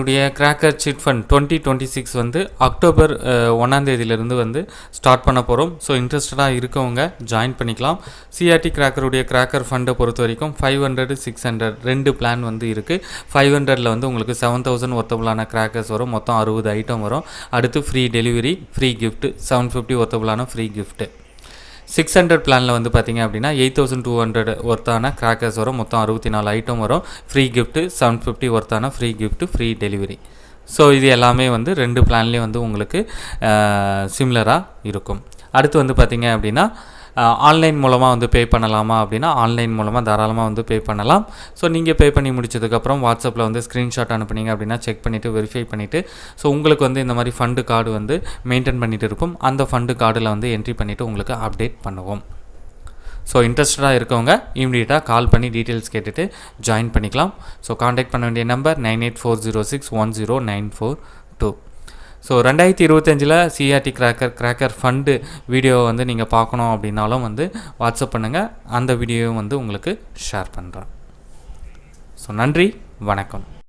உடைய cracker chit fund twenty twenty six வந்து October ஒன்றாந்தேதியிலேருந்து வந்து ஸ்டார்ட் பண்ண போகிறோம் ஸோ இன்ட்ரெஸ்டடாக இருக்கவங்க ஜாயின் பண்ணிக்கலாம். சிஆர்டி கிராக்கருடைய கிராக்கர் ஃபண்டை பொறுத்த வரைக்கும் ஃபைவ் ஹண்ட்ரட் சிக்ஸ் ஹண்ட்ரட் ரெண்டு பிளான் வந்து இருக்குது ஃபைவ் ஹண்ட்ரடில் வந்து உங்களுக்கு செவன் தௌசண்ட் ஒர்த்தபுளான கிராக்கர்ஸ் வரும். மொத்தம் அறுபது ஐட்டம் வரும். அடுத்து free delivery free gift seven fifty ஒர்த்தபுளான free gift six hundred பிளானில் வந்து பார்த்தீங்க அப்படின்னா எயிட் தௌசண்ட் டூ ஹண்ட்ரட் ஒர்த்தான கிராக்கர்ஸ் வரும். மொத்தம் அறுபத்தி நாலு ஐட்டம் வரும் ஃப்ரீ கிஃப்ட்டு செவன் ஃபிஃப்டி ஒர்த்தான free gift free delivery so இது எல்லாமே வந்து ரெண்டு பிளான்லேயும் வந்து உங்களுக்கு சிம்லராக இருக்கும். அடுத்து வந்து பார்த்தீங்க அப்படின்னா ஆன்லைன் மூலமாக வந்து பே பண்ணலாமா அப்படின்னா ஆன்லைன் மூலமாக தாராளமாக வந்து பே பண்ணலாம். ஸோ நீங்கள் பே பண்ணி முடிச்சதுக்கப்புறம் வாட்ஸ்அப்பில் வந்து ஸ்க்ரீன்ஷாட் அனுப்புனீங்க அப்படின்னா செக் பண்ணிவிட்டு வெரிஃபை பண்ணிவிட்டு ஸோ உங்களுக்கு வந்து இந்த மாதிரி ஃபண்டு கார்டு வந்து மெயின்டைன் பண்ணிட்டு இருக்கும் அந்த ஃபண்டு கார்டில் வந்து என்ட்ரி பண்ணிவிட்டு உங்களுக்கு அப்டேட் பண்ணுவோம். ஸோ இன்ட்ரெஸ்டடாக இருக்கவங்க இமீடியட்டாக கால் பண்ணி டீட்டெயில்ஸ் கேட்டுட்டு ஜாயின் பண்ணிக்கலாம். ஸோ காண்டாக்ட் பண்ண வேண்டிய number nine eight four zero six one zero nine four two. So ரெண்டாயிரத்தி இருபத்தஞ்சில் CRT cracker cracker fund video வந்து நீங்கள் பார்க்கணும் அப்படின்னாலும் வந்து வாட்ஸ்அப் பண்ணுங்கள் அந்த வீடியோவும் வந்து உங்களுக்கு ஷேர் பண்ணுறேன் ஸோ நன்றி வணக்கம்.